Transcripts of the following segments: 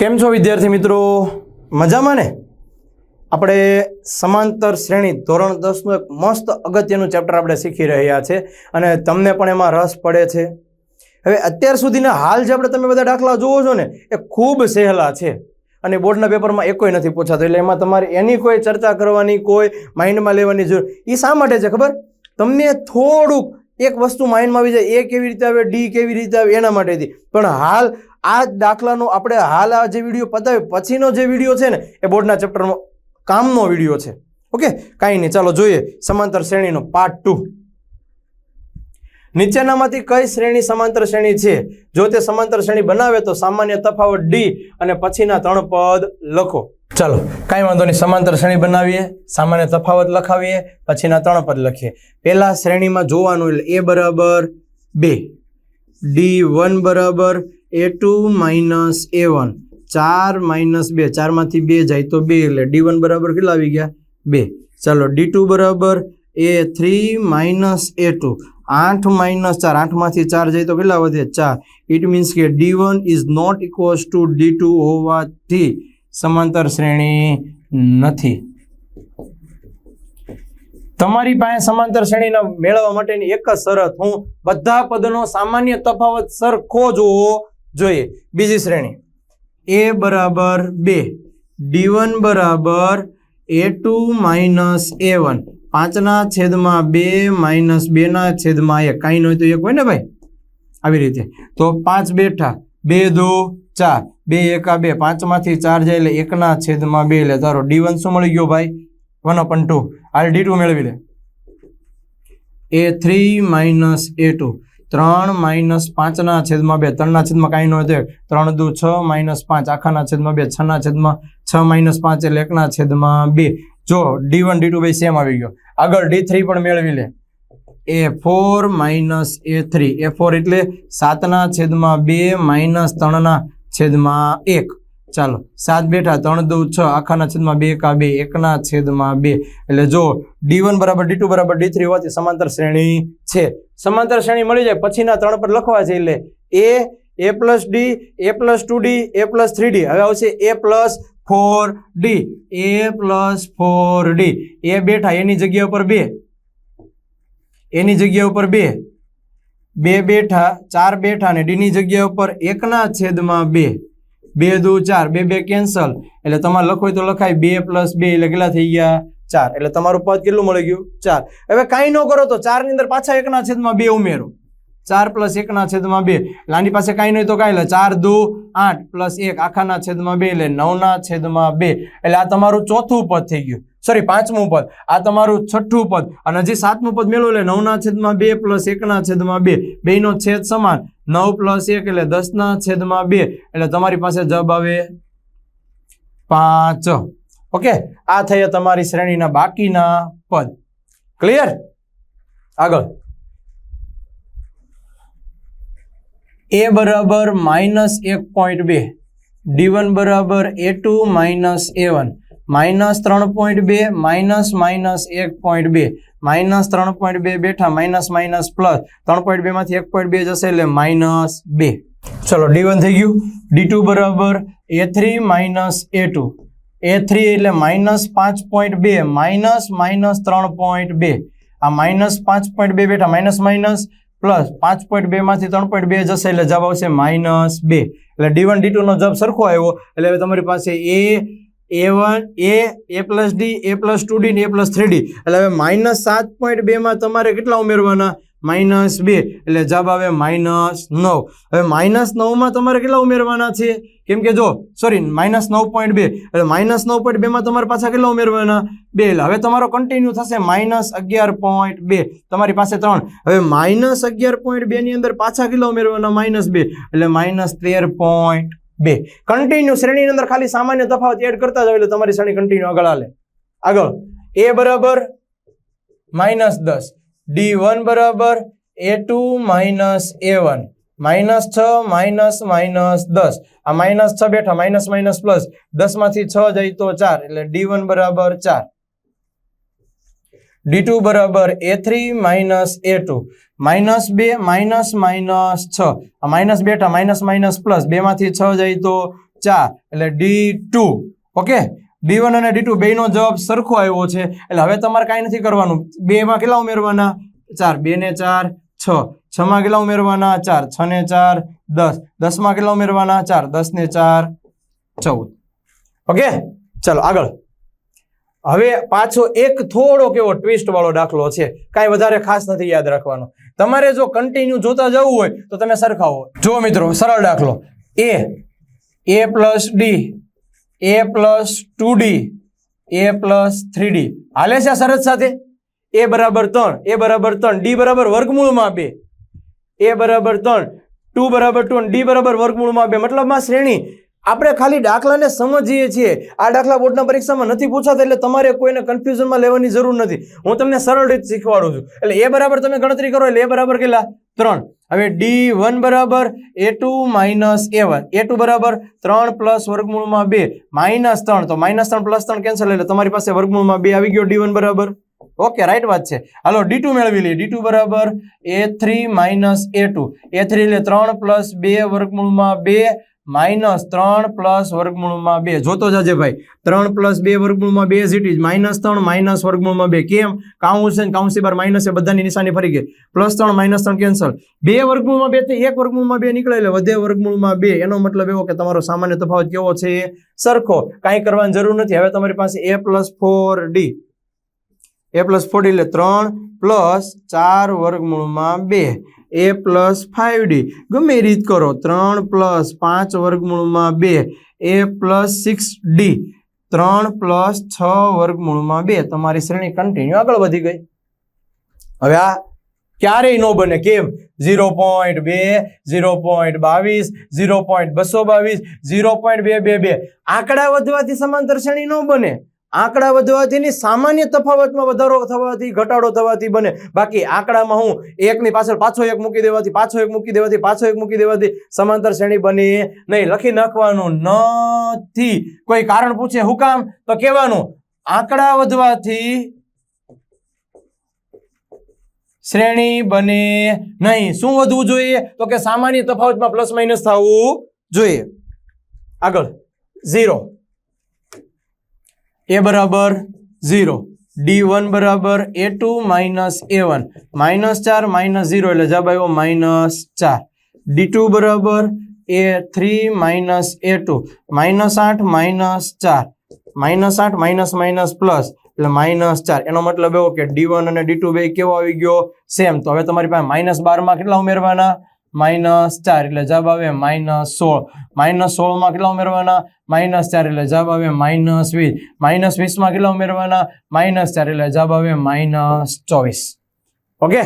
કેમ છો વિદ્યાર્થી મિત્રો? મજામાં ને? આપણે સમાંતર શ્રેણી ધોરણ દસનું એક મસ્ત અગત્યનું ચેપ્ટર આપણે શીખી રહ્યા છે અને તમને પણ એમાં રસ પડે છે. હવે અત્યાર સુધીના હાલ જે આપણે તમે બધા દાખલા જુઓ છો ને, એ ખૂબ સહેલા છે અને બોર્ડના પેપરમાં એકોય નથી પૂછાતો, એટલે એમાં તમારે એની કોઈ ચર્ચા કરવાની, કોઈ માઇન્ડમાં લેવાની જરૂર એ શા માટે છે ખબર? તમને થોડુંક એક વસ્તુ માઇન્ડમાં આવી જાય, એ કેવી રીતે આવે, ડી કેવી રીતે આવે, એના માટેથી. પણ હાલ આ દાખલાનો આપણે હાલ આ જે વીડિયો પતાવ્યો, પછીનો જે વીડિયો છે ને, એ બોર્ડના ચેપ્ટરમાં કામનો વીડિયો છે. ઓકે? કાંઈ નહીં, ચાલો જોઈએ સમાંતર શ્રેણીનો પાર્ટ ટુ નીચેનામાંથી કઈ શ્રેણી સમાંતર શ્રેણી છે? જો તે સમાંતર શ્રેણી બનાવે તો સામાન્ય તફાવત ડી અને પછીના ત્રણ પદ લખો. ચાલો, કાંઈ વાંધો નહીં, સમાંતર શ્રેણી બનાવીએ, સામાન્ય તફાવત લખાવીએ, પછીના ત્રણ પદ લખીએ. પહેલા શ્રેણીમાં જોવાનું એટલે એ બરાબર બે ડી વન બરાબર a two minus a one ચાર માઇનસ બે. ચારમાંથી બે જાય તો બે એટલે ડી વન બરાબર કેટલા આવી ગયા? બે. ચાલો ડી ટુ બરાબર a three minus a two આઠ માઇનસ ચાર. આઠમાંથી ચાર જાય તો કેટલા વધે? ચાર. ઇટ મીન્સ કે d one is not equals to d two હોવાથી સમાંતર શ્રેણી નથી. તમારી પાસે સમાંતર શ્રેણીના મેળવવા માટેની એક જ શરત. હું બધા પદનો સામાન્ય તફાવત સરખો જ હોવો જોઈએ, બીજી શ્રેણી. એ બરાબર બે ડી વન બરાબર a two minus a one પાંચના છેદમાં બે માઇનસ બેના છેદમાં એક. કાંઈ ન હોય તો એક હોય ને ભાઈ? આવી રીતે. તો પાંચ બેઠા, બે દો ચાર. બે એકા બે. પાંચમાંથી ચાર જાય એટલે એકના છેદમાં બે. એટલે તારો ડી વન શું મળી ગયો ભાઈ? વન અપન ટુ હાલ ડી ટુ મેળવી લે. A three minus a two ત્રણ માઇનસ પાંચના છેદમાં બે. ત્રણના છેદમાં કાંઈ ન એક. ત્રણ દુ છ માઇનસ પાંચ. આખાના છેદમાં બે. છના છેદમાં છ માઇનસ પાંચ એટલે એકના છેદમાં બે. જો ડી વન, ડી ટુ ભાઈ સેમ આવી ગયો. આગળ ડી થ્રી પણ મેળવી લે. A four minus a three. A four એટલે સાતના છેદમાં બે માઇનસ ત્રણના છેદમાં એક. ચાલો, સાત બેઠા, ત્રણ દુ છ, આખાના છેદમાં બે કા બે, એકના છેદમાં બે. એટલે જો ડી વન બરાબર, ડી ટુ બરાબર, ડી થ્રી હોવાથી સમાંતર શ્રેણી છે. સમાંતર શ્રેણી મળી જાય, પછીના ત્રણ પર લખવા છે, એટલે a a plus d, a plus two d, a plus three d. હવે આવશે a plus four d. A plus four d. એ બેઠા, એની જગ્યા ઉપર બે. એની જગ્યા ઉપર બે. બે બેઠા, ચાર બેઠા ને ડીની જગ્યા ઉપર એકના છેદમાં બે. બે દો ચાર, બે બે કેન્સલ એટલે તમારે લખવું તો લખાય બે પ્લસ બે, એટલે કેટલા થઈ ગયા? ચાર. એટલે તમારું પદ કેટલું મળી ગયું? ચાર. હવે કાંઈ ન કરો તો ચારની અંદર પાછા એકના છેદમાં બે ઉમેરો. ચાર પ્લસ એકના છેદમાં બે. લાંડી પાસે કાંઈ નહીં તો કાંઈ એટલે ચાર દો આઠ પ્લસ એક આખાના છેદમાં બે, એટલે નવના છેદમાં બે. એટલે આ તમારું ચોથું પદ થઈ ગયું. સોરી પાંચમું પદ. આ તમારું છઠ્ઠું પદ. અને હજી સાતમું પદ મેળવું એટલે નવના છેદમાં બે પ્લસ એકના છેદમાં બે. બેનો છેદ સમાન. નવ પ્લસ એક એટલે દસના છેદમાં બે. એટલે તમારી પાસે જવાબ આવે પાંચ. ઓકે આ થયા તમારી શ્રેણીના બાકીના પદ. ક્લિયર આગળ. એ બરાબર માઇનસ એક પોઈન્ટ બે. ડી વન બરાબર a two minus a one. Minus ત્રણ પોઈન્ટ બે, માઇનસ માઇનસ એક પોઈન્ટ બે. માઇનસ ત્રણ પોઈન્ટ બે બેઠા, માઇનસ માઇનસ પ્લસ ત્રણ પોઈન્ટ બે માંથી એક પોઈન્ટ બે જશે એટલે માઇનસ બે. ચલો ડી વન થઈ ગયું. ડી બરાબર a three minus a two a three એટલે માઇનસ પાંચ પોઈન્ટ બે, માઇનસ માઇનસ ત્રણ પોઈન્ટ બે. આ માઇનસ પાંચ પોઈન્ટ બે બેઠા, માઇનસ માઇનસ પ્લસ પાંચ પોઈન્ટ બે માંથી ત્રણ પોઈન્ટ બે જશે એટલે જવાબ આવશે માઇનસ બે. એટલે ડી વન ડી ટુ નો જવાબ સરખો આવ્યો. એટલે હવે તમારી પાસે a a one a a plus d a plus two d ને એ પ્લસ થ્રી ડી એટલે હવે માઇનસ સાત પોઈન્ટ બેમાં તમારે કેટલા ઉમેરવાના? માઇનસ બે. એટલે જવાબ આવે માઇનસ નવ. હવે માઇનસ નવમાં તમારે કેટલા ઉમેરવાના છે? કેમ કે જો સોરી માઇનસ નવ પોઈન્ટ બે. એટલે માઇનસ નવ પોઈન્ટ બેમાં તમારે પાછા કેટલા ઉમેરવાના? બે. એટલે હવે તમારો કન્ટિન્યુ થશે માઇનસ અગિયાર પોઈન્ટ બે. તમારી પાસે ત્રણ. હવે માઇનસ અગિયાર પોઈન્ટ બેની અંદર પાછા કેટલા ઉમેરવાના? માઇનસ બે. એટલે માઇનસ તેર પોઈન્ટ બે. કન્ટિન્યુ શ્રેણીની અંદર ખાલી સામાન્ય તફાવત એડ કરતા જાવ એટલે તમારી શ્રેણી કન્ટિન્યુ આગળ હાલે. આગળ. એ બરાબર માઇનસ દસ. ડી વન બરાબર a two minus a one minus છ, માઇનસ માઇનસ દસ. આ માઇનસ છ બેઠા, માઇનસ માઇનસ પ્લસ. દસમાંથી છ જાય તો ચાર, એટલે ડી વન બરાબર ચાર. ડી ટુ બરાબર a three minus a two minus બે, માઇનસ માઇનસ છ. માઇનસ બેટા માઇનસ માઇનસ પ્લસ બે માંથી છ જાય તો ચાર, એટલે d two. Okay? D one અને ડી ટુ બેનો જવાબ સરખો આવ્યો છે. એટલે હવે તમારે કાંઈ નથી કરવાનું. બેમાં કેટલા ઉમેરવાના? ચાર. બે ને ચાર, છ. છમાં કેટલા ઉમેરવાના? ચાર. છ ને ચાર, દસ. દસમાં કેટલા ઉમેરવાના? ચાર. દસ ને ચાર, ચૌદ. ઓકે? ચલો, આગળ. હવે પાછો એક થોડો કેવો ટ્વિસ્ટ વાળો દાખલો છે, કાંઈ વધારે ખાસ નથી યાદ રાખવાનો. તમારે જો કન્ટિન્યુ જોતા જવું હોય, તો તમે સરખાવો. જો મિત્રો, સરળ દાખલો. A a plus d a plus two d a plus three d હાલે છે આ શરત સાથે? એ બરાબર ત્રણ એ બરાબર ત્રણ ડી બરાબર વર્ગમૂળમાં બે. એ બરાબર ત્રણ ટુ બરાબર ટુ ડી બરાબર વર્ગમૂળમાં બે. મતલબમાં શ્રેણી આપણે ખાલી દાખલાને સમજીએ છીએ. આ દાખલા બોર્ડના પરીક્ષામાં નથી પૂછાતા એટલે તમારે કોઈને કન્ફ્યુઝનમાં લેવાની જરૂર નથી. હું તમને સરળ રીત શીખવાડું છું. એટલે એ બરાબર તમે ગણતરી કરો એટલે એ બરાબર કેટલા? ત્રણ. હવે ડી વન બરાબર, a two minus a one. A two બરાબર, ત્રણ પ્લસ વર્ગમૂળમાં બે. માઇનસ ત્રણ. તો માઇનસ ત્રણ પ્લસ ત્રણ કેન્સલ એટલે તમારી પાસે વર્ગમૂળમાં બે આવી ગયો ડી વન બરાબર. ઓકે રાઈટ વાત છે. હાલો ડી ટુ મેળવી લઈએ. ડી ટુ બરાબર a three minus a two a three એટલે ત્રણ પ્લસ બે વર્ગમૂળમાં બે માઇનસ ત્રણ પ્લસ વર્ગમૂળમાં બે. જોતો જાજે ભાઈ. ત્રણ પ્લસ બે વર્ગમૂળમાં બે સીટી માઇનસ ત્રણ માઇનસ વર્ગમૂળમાં બે. કેમ? કાઉન્સ છે કાઉન્સી બાર માઇનસ એ બધાની નિશાની ફરી ગઈ. પ્લસ ત્રણ માઇનસ ત્રણ કેન્સલ બે વર્ગમૂળમાં બેથી એક વર્ગમૂળમાં બે નીકળે એટલે વધે વર્ગમૂળમાં બે. એનો મતલબ એવો કે તમારો સામાન્ય તફાવત કેવો છે? સરખો. કાંઈ કરવાની જરૂર નથી. હવે તમારી પાસે a plus four d a plus four એટલે ત્રણ પ્લસ ચાર વર્ગમૂળમાં બે. A plus five d. ગમે રીત કરો. ત્રણ પ્લસ પાંચ વર્ગમૂળમાં બે. A plus six d. ત્રણ પ્લસ છ વર્ગમૂળમાં બે. તમારી શ્રેણી કન્ટિન્યુ આગળ વધી ગઈ. હવે આ ક્યારેય ન બને. કેમ? ઝીરો પોઈન્ટ બે, ઝીરો પોઈન્ટ બાવીસ, ઝીરો પોઈન્ટ બસો બાવીસ, ઝીરો પોઈન્ટ બે બે બે. આંકડા વધવાથી સમાંતર શ્રેણી ન બને. આંકડા વધવાથી ની સામાન્ય તફાવતમાં વધારો થવાથી ઘટાડો થવાથી બને. બાકી આંકડામાં હું એકની પાછળ પાછો એક મૂકી દેવાથી, પાછો એક મૂકી દેવાથી, પાછો એક મૂકી દેવાથી સમાંતર શ્રેણી બની નહીં. લખી નાખવાનું નથી. કોઈ કારણ પૂછે હું કામ? તો કહેવાનું, આંકડા વધવાથી શ્રેણી બને નહીં. શું વધવું જોઈએ? તો કે સામાન્ય તફાવતમાં પ્લસ માઇનસ થવું જોઈએ. આગળ. ઝીરો એ બરાબર ઝીરો ડી વન બરાબર a two minus a one minus ચાર માઇનસ ઝીરો એટલે જવાબ આવ્યો માઇનસ ચાર. ડી ટુ બરાબર a three minus a two minus આઠ માઇનસ ચાર. માઇનસ આઠ માઇનસ માઇનસ પ્લસ એટલે માઇનસ ચાર. એનો મતલબ એવો કે ડી વન અને ડી ટુ બે કેવો આવી ગયો? સેમ તો હવે તમારી પાસે માઇનસ બારમાં કેટલા ઉમેરવાના? માઇનસ ચાર એટલે જવાબ આવે માઇનસ સોળ. માઇનસ સોળમાં કેટલા ઉમેરવાના? માઇનસ ચાર એટલે જવાબ આવે માઇનસ વીસ. માઇનસ વીસમાં કેટલા ઉમેરવાના? માઇનસ ચાર એટલે જવાબ આવે માઇનસ ચોવીસ. ઓકે?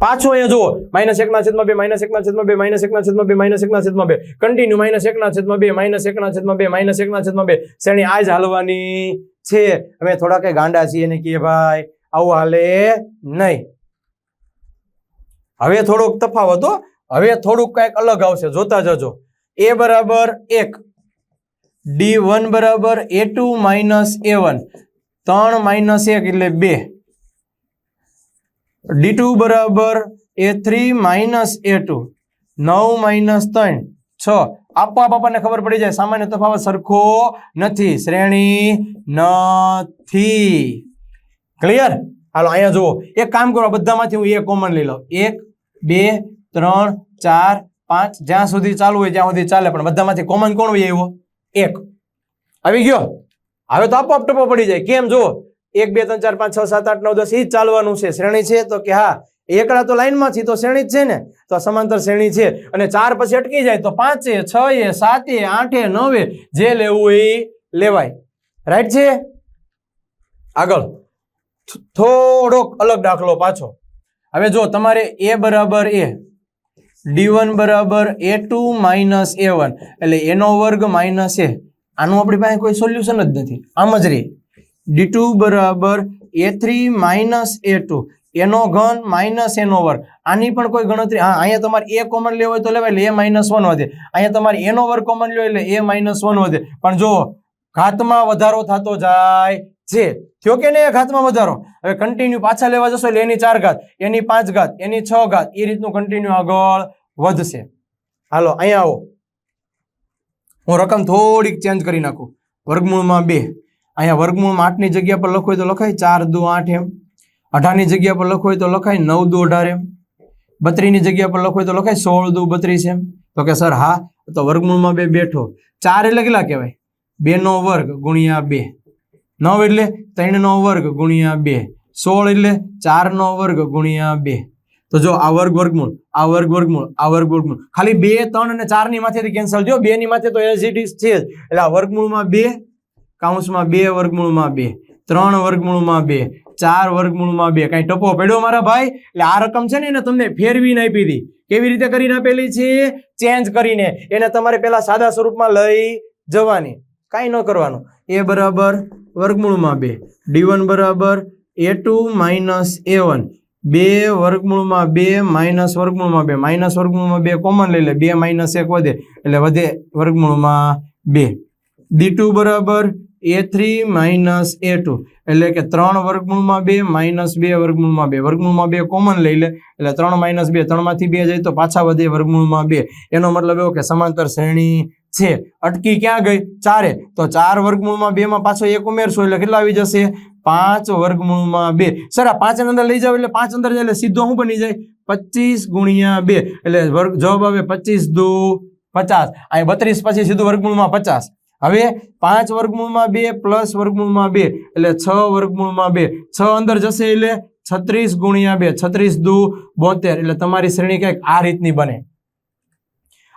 પાછો અહીંયા જુઓ. માઇનસ એકના છેદમાં બે માઇનસ એકના છેદમાં બે માઇનસ એકના છેદમાં બે માઇનસ એકના છેદમાં બે. કન્ટિન્યુ માઇનસ એકના છેદમાં બે માઇનસ એકના છેદમાં બે માઇનસ એકના છેદમાં બે. શ્રેણી, આ જ હાલવાની છે. અમે થોડા કઈ ગાંડા છીએ ને કહીએ ભાઈ, આવું હાલે નહીં. હવે થોડોક તફાવત હો. હવે થોડુંક કંઈક અલગ આવશે. જોતા જજો. એ બરાબર એક. ડી વન બરાબર a two minus a one ત્રણ માઇનસ એક એટલે બે. ડી ટુ બરાબર a three minus a two નવ માઇનસ ત્રણ. છ. આપોઆપ આપણને ખબર પડી જાય. સામાન્ય તફાવત સરખો નથી. શ્રેણી નથી. ક્લિયર હાલો, અહીંયા જુઓ. એક કામ કરો. બધામાંથી હું એક કોમન લઈ લઉં. એક, બે ત્રણ, ચાર, પાંચ, જ્યાં સુધી ચાલુ હોય ત્યાં સુધી ચાલે, પણ બધામાંથી કોમન કોણ હોય એવો એક. આવી ગયો? હવે તો આપોઆપ ટપો પડી જાય. કેમ? જો એક, બે, ત્રણ, ચાર, પાંચ, છ, સાત, આઠ, નવ, દસ એ જ ચાલવાનું છે. શ્રેણી છે તો કે હા, એકડા તો લાઈનમાં છે તો શ્રેણી જ છે ને? તો સમાંતર શ્રેણી છે. અને ચાર પછી અટકી જાય તો પાંચે, છ એ, સાતે, આઠે, નવે, જે લેવું એ લેવાય. રાઈટ છે? આગળ. થોડોક અલગ દાખલો પાછો. હવે જો તમારે એ બરાબર એ ડી વન બરાબર a two minus a one એટલે એનો વર્ગ માઇનસ એ આનું આપણી પાસે કોઈ સોલ્યુશન જ નથી. આમ જ રહી. ડી ટુ બરાબર a three minus a two એનો ઘન માઇનસ એનો વર્ગ. આની પણ કોઈ ગણતરી હા, અહીંયા તમારે એ કોમન લેવો હોય તો લેવાય, એટલે એ માઇનસ વન વધે. અહીંયા તમારે એનો વર્ગ કોમન લ્યો એટલે એ માઇનસ વન વધે. પણ જો ઘાતમાં વધારો થતો જાય છે થયો કે નહીં ઘાતમાં વધારો? હવે કન્ટિન્યુ પાછા લેવા જશો એટલે એની ચાર ઘાત, એની પાંચ ઘાત, એની છ ઘાત, એ રીતનું કન્ટિન્યુ આગળ વધશે. હાલો, અહીંયા આવો. હું રકમ થોડીક ચેન્જ કરી નાખું. વર્ગમૂળમાં બે. અહીંયા વર્ગમૂળમાં આઠની જગ્યા પર હોય તો લખાય. ચાર, દુ, આઠ એમ. અઢારની જગ્યા પર હોય તો લખાય. નવ, દુ, અઢાર એમ. બત્રીની જગ્યા પર હોય તો લખાય. સોળ, દુ, બત્રીસ એમ. તો કે સર, હા. તો વર્ગમૂળમાં બે બેઠો. ચાર એટલે કેટલા કહેવાય? બેનો વર્ગ ગુણ્યા બે. નવ એટલે ત્રણનો વર્ગ ગુણ્યા બે. સોળ એટલે ચારનો વર્ગ ગુણ્યા બે. તો જો આ વર્ગ વર્ગમૂળ, આ વર્ગ વર્ગમૂળ, આ વર્ગ વર્ગમૂળ. ખાલી બે, ત્રણ અને ચારની માથેથી કેન્સલ જો બે ની માથે તો ઇઝ છે જ. એટલે આ વર્ગમૂળમાં બે કાઉન્સમાં બે વર્ગમૂળમાં બે, ત્રણ વર્ગમૂળમાં બે, ચાર વર્ગમૂળમાં બે. કાંઈ ટપો પડ્યો મારા ભાઈ? એટલે આ રકમ છે ને એને તમને ફેરવીને આપી હતી કેવી રીતે કરીને આપેલી છે? ચેન્જ કરીને. એને તમારે પેલા સાદા સ્વરૂપમાં લઈ જવાની. કાંઈ ન કરવાનું. એ બરાબર વર્ગમૂળમાં બે. ડી વન બરાબર a two minus a one. બે વર્ગમૂળમાં બે માઇનસ વર્ગમૂળમાં બે. માઇનસ વર્ગમૂળમાં બે કોમન લઈ લે. બે માઇનસ એક વધે. એટલે વધે વર્ગમૂળમાં બે. ડી ટુ બરાબર a three minus a two. એટલે કે ત્રણ વર્ગમૂળમાં બે માઇનસ બે વર્ગમૂળમાં બે. વર્ગમૂળમાં બે કોમન લઈ લે. એટલે ત્રણ માઇનસ બે. ત્રણમાંથી બે જાય તો પાછા વધે વર્ગમૂળમાં બે. એનો મતલબ એવો કે સમાંતર શ્રેણી છે. અટકી ક્યાં ગઈ? ચારે. તો ચાર વર્ગમૂળમાં બે માં પાછો એક ઉમેરશો એટલે કેટલા આવી જશે? પાંચ વર્ગમૂળમાં બે. સર, આ પાંચ અંદર લઈ જાવ એટલે પાંચ અંદર જાય એટલે સીધો શું બની જાય? પચીસ ગુણ્યા બે. એટલે વર્ગ જવાબ આવે પચીસ દો પચાસ. અહીં બત્રીસ પછી સીધું વર્ગમૂળમાં પચાસ. હવે પાંચ વર્ગમૂળમાં બે પ્લસ વર્ગમૂળમાં બે. એટલે છ વર્ગમૂળમાં બે. છ અંદર જશે એટલે છત્રીસ ગુણ્યા બે. છત્રીસ દુ બોતેર. એટલે તમારી શ્રેણી કંઈક આ રીતની બને.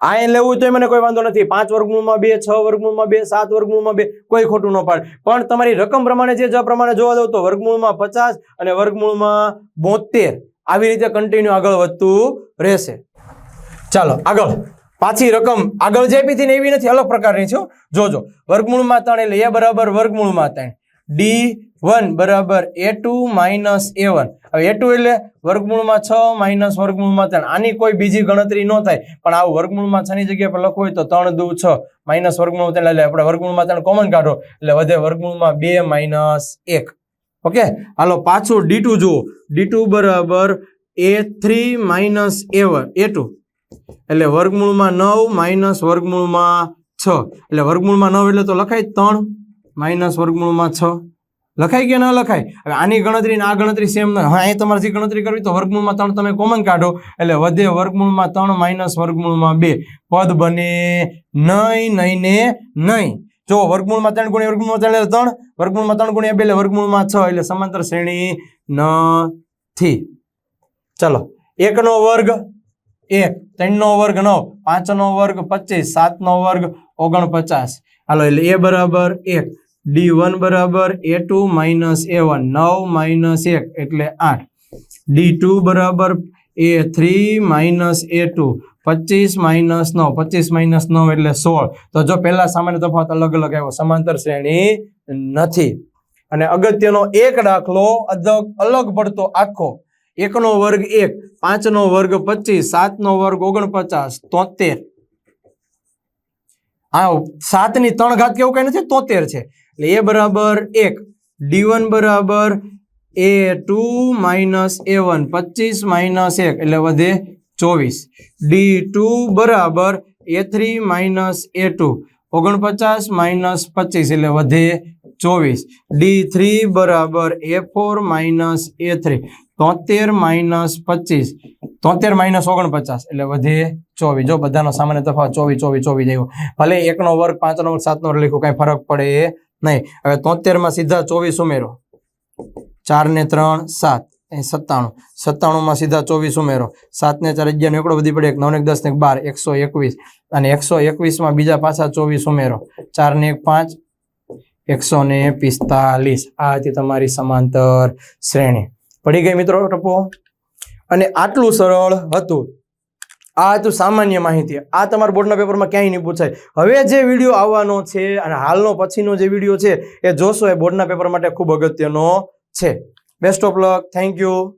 આ એ લેવું તો મને કોઈ વાંધો નથી. પાંચ વર્ગમૂળમાં બે, છ વર્ગમૂળમાં બે, સાત વર્ગમૂળમાં બે, કોઈ ખોટું ન પાડે. પણ તમારી રકમ પ્રમાણે જે પ્રમાણે જોવા દઉં તો વર્ગમૂળમાં પચાસ અને વર્ગમૂળમાં બોતેર. આવી રીતે કન્ટિન્યુ આગળ વધતું રહેશે. ચાલો, આગળ. પાછી રકમ આગળ જે આપી ને એવી નથી, અલગ પ્રકારની છે જોજો. વર્ગમૂળમાં ત્રણ એટલે એ બરાબર. વર્ગમૂળમાં ત્રણ. ડી વન બરાબર a two minus a one હવે એ ટુ એટલે વર્ગમૂળમાં છ માઇનસ વર્ગમૂળમાં ત્રણ. આની કોઈ બીજી ગણતરી ન થાય, પણ આવું વર્ગમૂળમાં છની જગ્યા પર લખવું હોય તો ત્રણ દુ છ. માઇનસ વર્ગમૂળ ત્રણ, એટલે આપણે વર્ગમૂળમાં ત્રણ કોમન કાઢો, એટલે વધે વર્ગમૂળમાં બે માઇનસ એક. ઓકે? હાલો, પાછું ડી ટુ જુઓ. ડી ટુ બરાબર a three minus a one a two એટલે વર્ગમૂળમાં નવ માઇનસ વર્ગમૂળમાં છ. એટલે વર્ગમૂળમાં નવ એટલે તો લખાય ત્રણ. માઇનસ વર્ગમૂળમાં છ. લખાય કે ન લખાય? હવે આની ગણતરી ને આ ગણતરી સેમ ન હા અહીં તમારે જે ગણતરી કરવી તો વર્ગમૂળમાં ત્રણ તમે કોમન કાઢો. એટલે વધે વર્ગમૂળમાં ત્રણ, માઇનસ વર્ગમૂળમાં બે. પદ બને નહીં નહીં ને નહીં જો વર્ગમૂળમાં ત્રણ ગુણ્યા વર્ગમૂળમાં ત્રણ, એટલે ત્રણ. વર્ગમૂળમાં ત્રણ ગુણ્યા બે, એટલે વર્ગમૂળમાં છ, એટલે સમાંતર શ્રેણી નથી. ચલો. એકનો વર્ગ એક, ત્રણનો વર્ગ નવ, પાંચનો વર્ગ પચીસ, સાતનો વર્ગ ઓગણપચાસ. હાલો, એટલે એ બરાબર એક. ડી વન બરાબર a two minus a one, નવ માઇનસ એક એટલે આઠ. ડી ટુ બરાબર a three minus a two, પચીસ માઇનસ નવ, પચીસ માઇનસ નવ એટલે સોળ. તો જો પહેલા સામાન્ય તફાવત અલગ અલગ આવ્યો, સમાંતર શ્રેણી નથી. અને અગત્યનો એક દાખલો અલગ પડતો આખો. એકનો વર્ગ એક, પાંચનો વર્ગ પચીસ, સાતનો વર્ગ ઓગણપચાસ, તોતેર. આ સાતની ત્રણ ઘાત કેવું કઈ નથી? તોતેર છે. એટલે એ બરાબર એક. ડી વન બરાબર a two minus a one પચીસ માઇનસ એક, એટલે વધે ચોવીસ. ડી ટુ બરાબર a three minus a two ઓગણપચાસ માઇનસ પચીસ, એટલે વધે ચોવીસ. ડી થ્રી બરાબર a four minus a three તોતેર માઇનસ પચીસ, તોતેર માઇનસ ઓગણપચાસ, એટલે વધે ચોવીસ. જો બધાનો સામાન્ય તફાવત ચોવીસ ચોવીસ ચોવીસ આવ્યો ભલે એકનો વર્ગ પાંચનો વર્ગ સાતનો વર્ગ લખ્યો કાંઈ ફરક પડે નહીં, હવે તોતેરમાં સીધા ચોવીસ ઉમેરો. ચાર ને ત્રણ, સાત અહીં સત્તાણું. સત્તાણુંમાં સીધા ચોવીસ ઉમેરો. સાત ને ચાર અગિયાર એકડો બધી પડે, એક નવ એક દસ ને બાર, એકસો એકવીસ. અને એકસો એકવીસમાં બીજા પાછા ચોવીસ ઉમેરો. ચાર ને એક પાંચ, એકસો ને પિસ્તાલીસ. આ હતી તમારી સમાંતર શ્રેણી. પડી ગઈ મિત્રો ટપો અને આટલું સરળ હતું. આ હતું સામાન્ય માહિતી. આ તમારા બોર્ડના પેપરમાં ક્યાંય નહીં પૂછાય. હવે જે વીડિયો આવવાનો છે અને હાલનો પછીનો જે વીડિયો છે, એ જોશો, એ બોર્ડના પેપર માટે ખૂબ અગત્યનો છે. Best of luck thank you